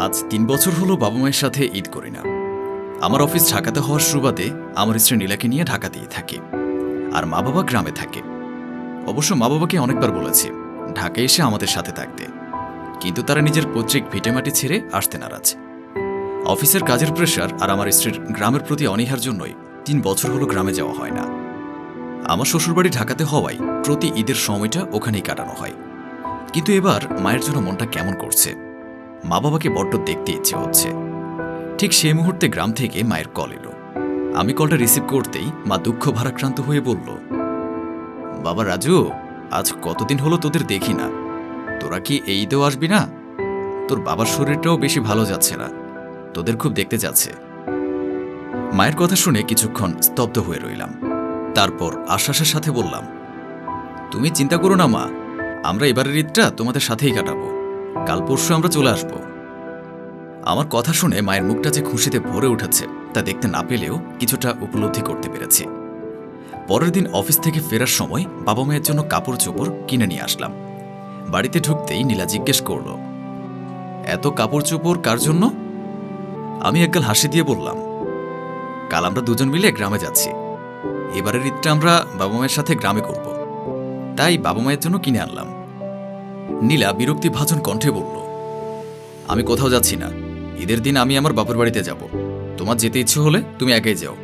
আজ তিন বছর হলো বাবা মায়ের সাথে ঈদ করি না। আমার অফিস ঢাকাতে হওয়ার সুবাদে আমার স্ত্রী নীলাকে নিয়ে ঢাকাতেই থাকি আর মা বাবা গ্রামে থাকে। অবশ্য মা বাবাকে অনেকবার বলেছি, ঢাকায় এসে আমাদের সাথে থাকতে। কিন্তু তারা নিজের পৈতৃক ভিটেমাটি ছেড়ে আসতে নারাজ। অফিসের কাজের প্রেশার আর আমার স্ত্রীর গ্রামের প্রতি অনীহার জন্যই তিন বছর হলো গ্রামে যাওয়া হয় না। আমার শ্বশুরবাড়ি ঢাকাতে হওয়ায় প্রতি ঈদের সময়টা ওখানেই কাটানো হয়। কিন্তু এবার মায়ের জন্য মনটা কেমন করছে? মা বাবাকে বড্ড দেখতে ইচ্ছে হচ্ছে। ঠিক সেই মুহূর্তে গ্রাম থেকে মায়ের কল এলো। আমি কলটা রিসিভ করতেই মা দুঃখ ভারাক্রান্ত হয়ে বলল, বাবা রাজু, আজ কতদিন হলো তোদের দেখি না। তোরা কি এই ঈদেও আসবি না? তোর বাবার শরীরটাও বেশি ভালো যাচ্ছে না। তোদের খুব দেখতে যাচ্ছে। মায়ের কথা শুনে কিছুক্ষণ স্তব্ধ হয়ে রইলাম। তারপর আশ্বাসের সাথে বললাম, তুমি চিন্তা করো না মা, আমরা এবারের ঈদটা তোমাদের সাথেই কাটাবো। কাল পরশু আমরা চলে আসব। আমার কথা শুনে মায়ের মুখটা যে খুশিতে ভরে উঠেছে, তা দেখতে না পেলেও কিছুটা উপলব্ধি করতে পেরেছি। পরের দিন অফিস থেকে ফেরার সময় বাবা মায়ের জন্য কাপড় চোপড় কিনে নিয়ে আসলাম। বাড়িতে ঢুকতেই নীলা জিজ্ঞেস করল, এত কাপড় চোপড় কার জন্য? আমি একগাল হাসি দিয়ে বললাম, কাল আমরা দুজন মিলে গ্রামে যাচ্ছি। এবারের ঈদটা আমরা বাবা মায়ের সাথে গ্রামে করব। তাই বাবা মায়ের জন্য কিনে আনলাম। নীলা বিরক্তি ভাজন কণ্ঠে বলল, আমি কোথাও যাচ্ছি না। ঈদের দিন আমি আমার বাপের বাড়িতে যাব। তোমার যেতে ইচ্ছে হলে তুমি একাই যাও।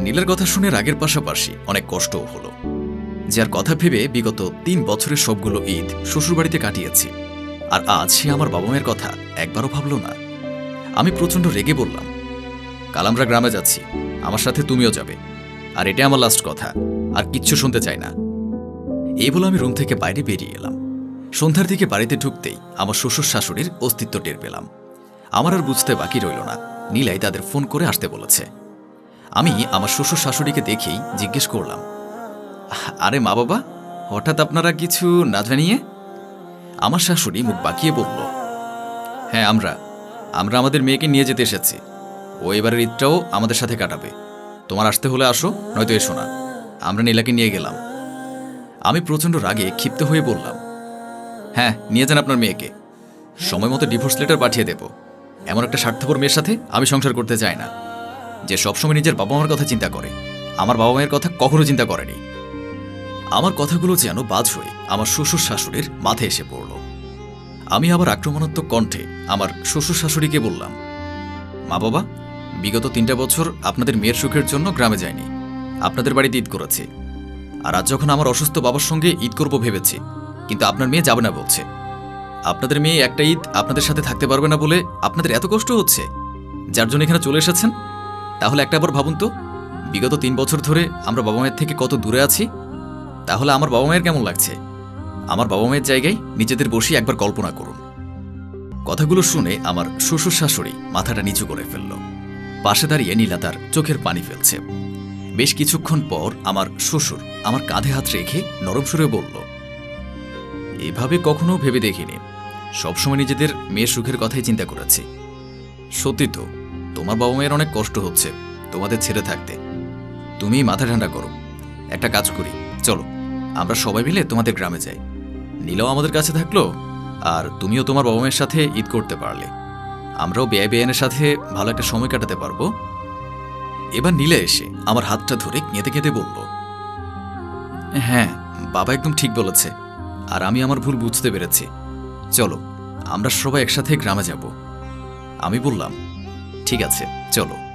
নীলার কথা শুনে রাগের পাশাপাশি অনেক কষ্টও হলো। যার কথা ভেবে বিগত তিন বছরের সবগুলো ঈদ শ্বশুরবাড়িতে কাটিয়েছি। আর আজ সে আমার বাবা মায়ের কথা একবারও ভাবল না। আমি প্রচণ্ড রেগে বললাম, কাল আমরা গ্রামে যাচ্ছি। আমার সাথে তুমিও যাবে। আর এটা আমার লাস্ট কথা। আর কিচ্ছু শুনতে চাই না। এই বলে আমি রুম থেকে বাইরে বেরিয়ে এলাম। সন্ধ্যার দিকে বাড়িতে ঢুকতেই আমার শ্বশুর শাশুড়ির অস্তিত্ব টের পেলাম। আমার আর বুঝতে বাকি রইল না। নীলাই তাদের ফোন করে আসতে বলেছে। আমি আমার শ্বশুর শাশুড়িকে দেখেই জিজ্ঞেস করলাম, আরে মা বাবা, হঠাৎ আপনারা কিছু না জানিয়ে? আমার শাশুড়ি মুখ বাঁকিয়ে বলল হ্যাঁ আমরা আমরা আমাদের মেয়েকে নিয়ে যেতে এসেছি। ও এবারের ঈদটাও আমাদের সাথে কাটাবে। তোমার আসতে হলে আসো, নয়তো এসো না। আমরা নীলাকে নিয়ে গেলাম। আমি প্রচণ্ড রাগে ক্ষিপ্ত হয়ে বললাম হ্যাঁ নিয়ে যান আপনার মেয়েকে। সময় মতো ডিভোর্স লেটার পাঠিয়ে দেব। এমন একটা স্বার্থপর মেয়ের সাথে আমি সংসার করতে চাই না। যে সবসময় নিজের বাবা মার কথা চিন্তা করে। আমার বাবা মায়ের কথা কখনো চিন্তা করেনি। আমার কথাগুলো যেন বাজ হয়ে আমার শ্বশুর শাশুড়ির মাথায় এসে পড়ল। আমি আবার আক্রমণাত্মক কণ্ঠে আমার শ্বশুর শাশুড়িকে বললাম, মা বাবা, বিগত তিনটা বছর আপনাদের মেয়ের সুখের জন্য গ্রামে যায়নি আপনাদের বাড়িতে ঈদ করেছে। আর আজ যখন আমার অসুস্থ বাবার সঙ্গে ঈদ করব ভেবেছি কিন্তু আপনার মেয়ে যাবে না বলছে। আপনাদের মেয়ে একটা ঈদ আপনাদের সাথে থাকতে পারবে না বলে আপনাদের এত কষ্ট হচ্ছে। যার জন্য এখানে চলে এসেছেন? তাহলে একটা বার ভাবুন তো। বিগত তিন বছর ধরে আমরা বাবা মায়ের থেকে কত দূরে আছি? তাহলে আমার বাবা মায়ের কেমন লাগছে? আমার বাবা মায়ের জায়গায় নিজেদের বসে একবার কল্পনা করুন। কথাগুলো শুনে আমার শ্বশুর শাশুড়ি মাথাটা নিচু করে ফেলল। পাশে দাঁড়িয়ে নীলা তার চোখের পানি ফেলছে। বেশ কিছুক্ষণ পর আমার শ্বশুর আমার কাঁধে হাত রেখে নরম সুরে বলল এভাবে কখনো ভেবে দেখিনি। সবসময় নিজেদের মেয়ের সুখের কথাই চিন্তা করেছি। সত্যি তো, তোমার বাবা মায়ের অনেক কষ্ট হচ্ছে, তোমাদের ছেড়ে থাকতে। তুমি মাথা ঠান্ডা করো। একটা কাজ করি, চলো, আমরা সবাই মিলে তোমাদের গ্রামে যাই। নীলাও আমাদের কাছে থাকল, আর তুমিও তোমার বাবা মায়ের সাথে ঈদ করতে পারলে। আমরাও বেআই বেআইনের সাথে ভালো একটা সময় কাটাতে পারব। এবার নীলা এসে আমার হাতটা ধরে কেঁদে কেঁদে বলল হ্যাঁ বাবা একদম ঠিক বলেছে। আর আমি আমার ভুল বুঝতে পেরেছি। চলো, আমরা সবাই একসাথে গ্রামে যাব। আমি বললাম, ঠিক আছে, চলো।